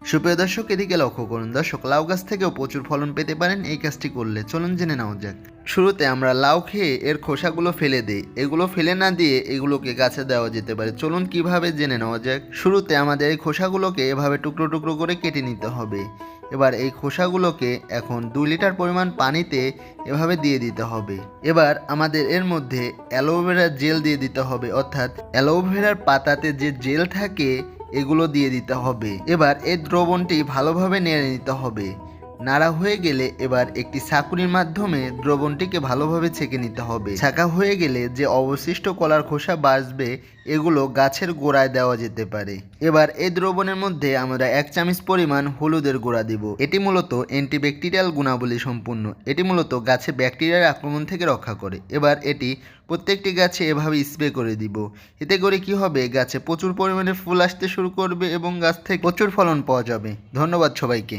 সুপ্রিয় দর্শক, এদিকে লক্ষ্য করুন, দর্শক, লাউ গাছ থেকেও প্রচুর ফলন পেতে পারেন, এই কাজটি করলে। চলুন জেনে নেওয়া যাক। শুরুতে আমরা লাউ খেয়ে এর খোসাগুলো ফেলে দিই। এগুলো ফেলে না দিয়ে এগুলোকে গাছে দেওয়া যেতে পারে। চলুন কীভাবে জেনে নেওয়া যাক? শুরুতে আমাদের এই খোসাগুলোকে এভাবে টুকরো টুকরো করে কেটে নিতে হবে। এবার এই খোসাগুলোকে এখন দুই লিটার পরিমাণ পানিতে এভাবে দিয়ে দিতে হবে। এবার আমাদের এর মধ্যে অ্যালোভেরার জেল দিয়ে দিতে হবে। অর্থাৎ অ্যালোভেরার পাতাতে যে জেল থাকে এগুলো দিয়ে দিতে হবে। এবার এই দ্রবণটি ভালোভাবে নেড়ে নিতে হবে। নাড়া হয়ে গেলে এবার একটি ছাঁকুনির মাধ্যমে দ্রবণটিকে ভালোভাবে ছেঁকে নিতে হবে। ছাঁকা হয়ে গেলে যে অবশিষ্ট কলার খোসা বাঁচবে, এগুলো গাছের গোড়ায় দেওয়া যেতে পারে। এবার এই দ্রবণের মধ্যে আমরা এক চামচ পরিমাণ হলুদের গোড়া দিব। এটি মূলত অ্যান্টিব্যাকটেরিয়াল গুণাবলী সম্পূর্ণ। এটি মূলত গাছে ব্যাকটেরিয়ার আক্রমণ থেকে রক্ষা করে। এবার এটি প্রত্যেকটি গাছে এভাবে স্প্রে করে দিব। এতে করে কি হবে, গাছে প্রচুর পরিমাণে ফুল আসতে শুরু করবে এবং গাছ থেকে প্রচুর ফলন পাওয়া যাবে। ধন্যবাদ সবাইকে।